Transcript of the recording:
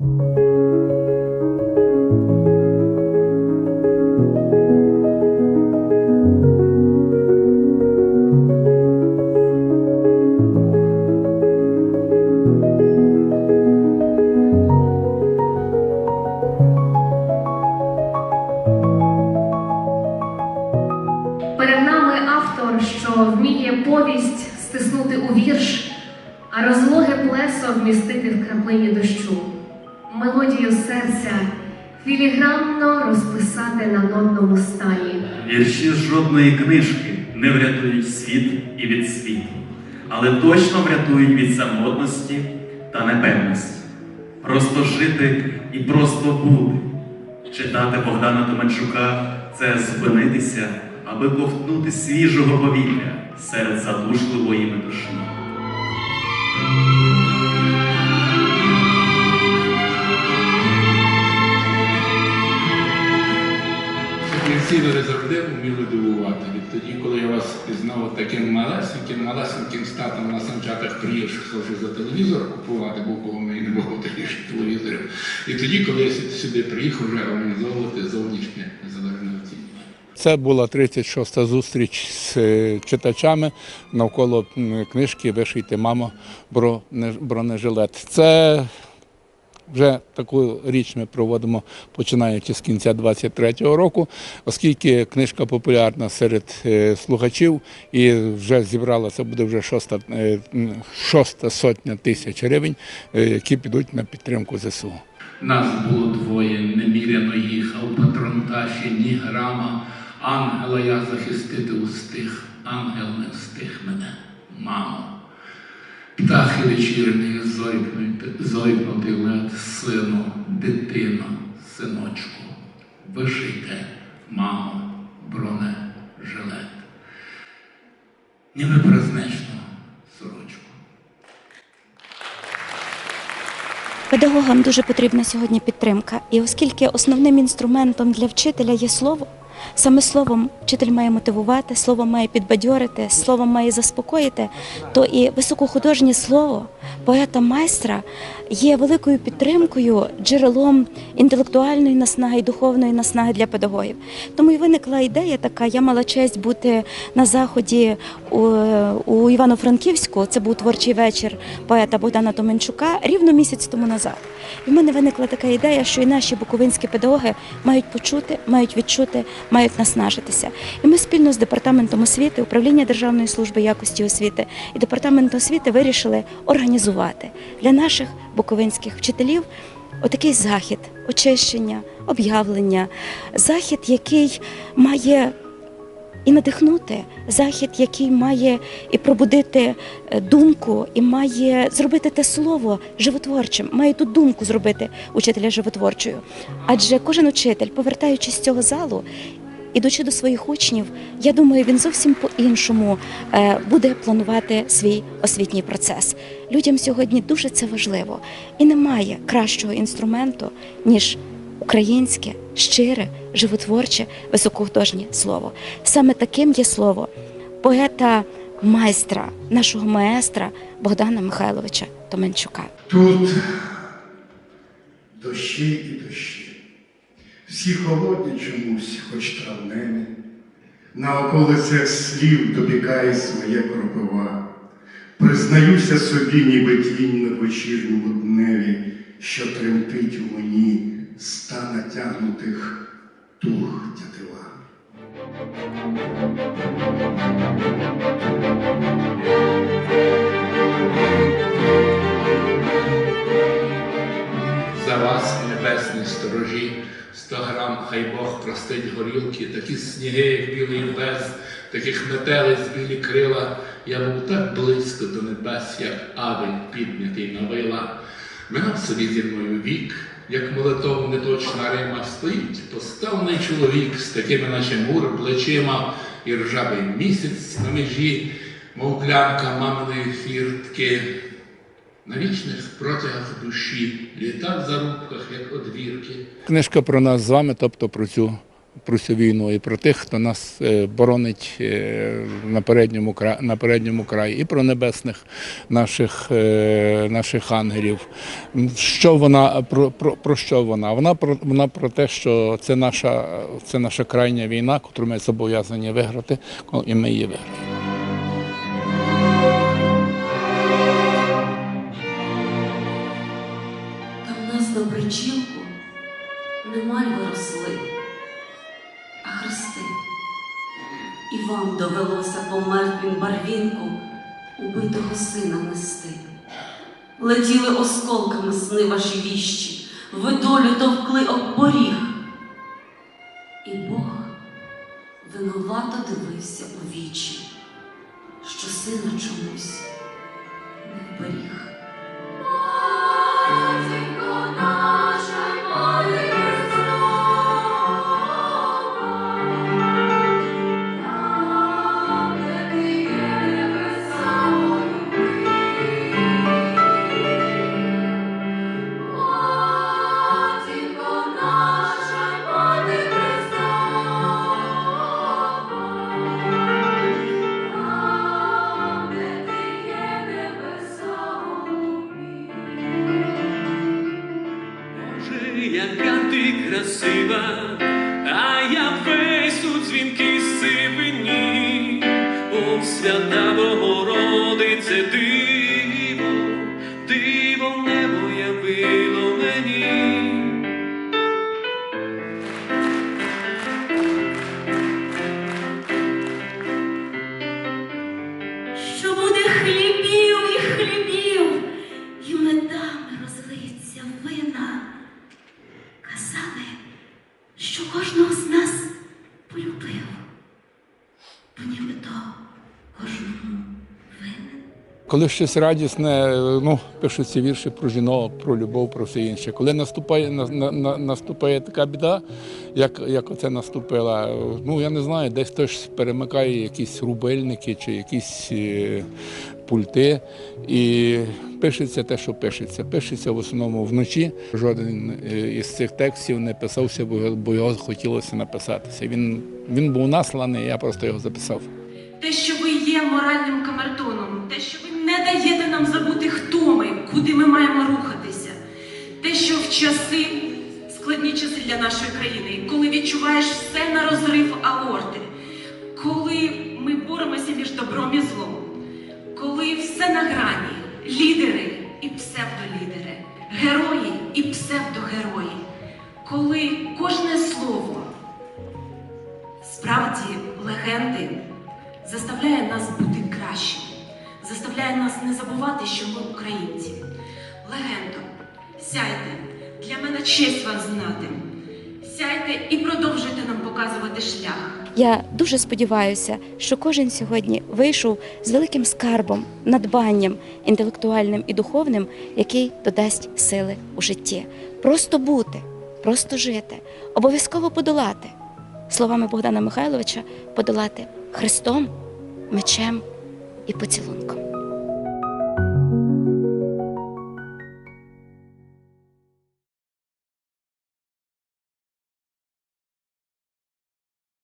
Перед автор, що вміє повість стиснути у вірш, а розлоге плесо вмістити в краплині дощу, мелодію серця філігранно розписати на нотному сталі. Вірші з жодної книжки не врятують світ і від світу, але точно врятують від самотності та непевності. Просто жити і просто бути. Читати Богдана Томенчука це зупинитися, аби ковтнути свіжого повітря серед задушливої метушні. Ви завжди вміли дивувати. Відтоді, коли я вас пізнав таким малесеньким, малесеньким статом на санчатах приїхав вже за телевізор купувати, бо було мені не було ще телевізорів. І тоді, коли я сюди- приїхав, вже організовувати зовнішнє незалежне оцінювання. Це була 36-та зустріч з е, читачами навколо книжки Вишийте, мамо, броне- бронежилет. Це вже таку річ ми проводимо починаючи з кінця 23-го року, оскільки книжка популярна серед е, слухачів і вже зібралася, буде вже шоста, е, шоста сотня тисяч гривень, е, які підуть на підтримку ЗСУ. Нас було двоє, неміряно їхав, патронташі, ні грама. Ангела я захистити устиг, ангел не встиг мене, мамо. Птахи вечірні зойкнути лед, сину, дитино, синочку. Вишийте, мамо, броне, жилет. Ніби празнечно сорочку. Педагогам дуже потрібна сьогодні підтримка. І оскільки основним інструментом для вчителя є слово, саме словом вчитель має мотивувати, словом має підбадьорити, словом має заспокоїти, то і високохудожнє слово поета майстра є великою підтримкою, джерелом інтелектуальної наснаги і духовної наснаги для педагогів. Тому і виникла ідея така. Я мала честь бути на заході у, у Івано-Франківську. Це був творчий вечір поета Богдана Томенчука рівно місяць тому назад. І в мене виникла така ідея, що і наші буковинські педагоги мають почути, мають відчути, мають наснажитися. І ми спільно з департаментом освіти, управління Державної служби якості освіти і департаментом освіти вирішили організувати для наших буковинських вчителів отакий захід, очищення, об'явлення, захід, який має і надихнути захід, який має і пробудити е, думку, і має зробити те слово животворчим, має ту думку зробити учителя животворчою. Адже кожен учитель, повертаючись з цього залу. Ідучи до своїх учнів, я думаю, він зовсім по-іншому е, буде планувати свій освітній процес. Людям сьогодні дуже це важливо, і немає кращого інструменту ніж українське, щире, животворче, високохудожнє слово. Саме таким є слово поета майстра, нашого маестра Богдана Михайловича Томенчука. Тут дощі і дощі. Всі холодні чомусь, хоч травневі. На околицях слів добігає своє кропива. Признаюся собі, ніби тінь на вечірньому дневі, що тремтить у мені ста натягнутих тух тятива. За вас, небесні сторожі, сто грам, хай Бог простить горілки, такі сніги, як білий без, таких метелиць білі крила. Я був так близько до небес, як авель піднятий на вила. Минав собі зі мною вік, як молитов неточна рима, стоїть поставний чоловік з такими, наче мур, плечима, і ржавий місяць на межі, мов клямка маминої фіртки. На вічних протягах душі літа в зарубках, як одвірки. Книжка про нас з вами, тобто про цю про цю війну, і про тих, хто нас е, боронить е, на передньому на передньому краї, і про небесних наших, е, наших ангелів. Що вона про, про, про що вона? Вона про вона про те, що це наша це наша крайня війна, яку ми зобов'язані виграти, і ми її виграємо. Причілку не мальви росли, а хрести. І вам довелося по мертвім барвінку убитого сина нести. Летіли осколками сни ваші віщі, ви долю товкли об поріг. І Бог винувато дивився у вічі, що сина чомусь не вберіг. Яка ти красива, а я весь у дзвінки сивині, о свята Богородице, Коли щось радісне, ну, пишуть ці вірші про жінок, про любов, про все інше. Коли наступає, на, на, на- наступає така біда, як, як оце наступила, ну я не знаю, десь хтось перемикає якісь рубельники чи якісь е, пульти, і пишеться те, що пишеться. Пишеться в основному вночі. Жоден е, із цих текстів не писався, бо його хотілося написатися. Він, він був насланий, я просто його записав. Те, що ви є моральним камертоном, те, що ви не даєте нам забути, хто ми, куди ми маємо рухатися, те, що в часи, складні часи для нашої країни, коли відчуваєш все на розрив аорти, коли ми боремося між добром і злом, коли все на грані, лідери і псевдолідери, герої і псевдогерої, коли кожне слово справді легенди заставляє нас бути кращими, заставляє нас не забувати, що ми українці. Легендо, сяйте, для мене честь вас знати. Сяйте і продовжуйте нам показувати шлях. Я дуже сподіваюся, що кожен сьогодні вийшов з великим скарбом, надбанням інтелектуальним і духовним, який додасть сили у житті. Просто бути, просто жити, обов'язково подолати. Словами Богдана Михайловича, подолати Христом, мечем і поцілунком.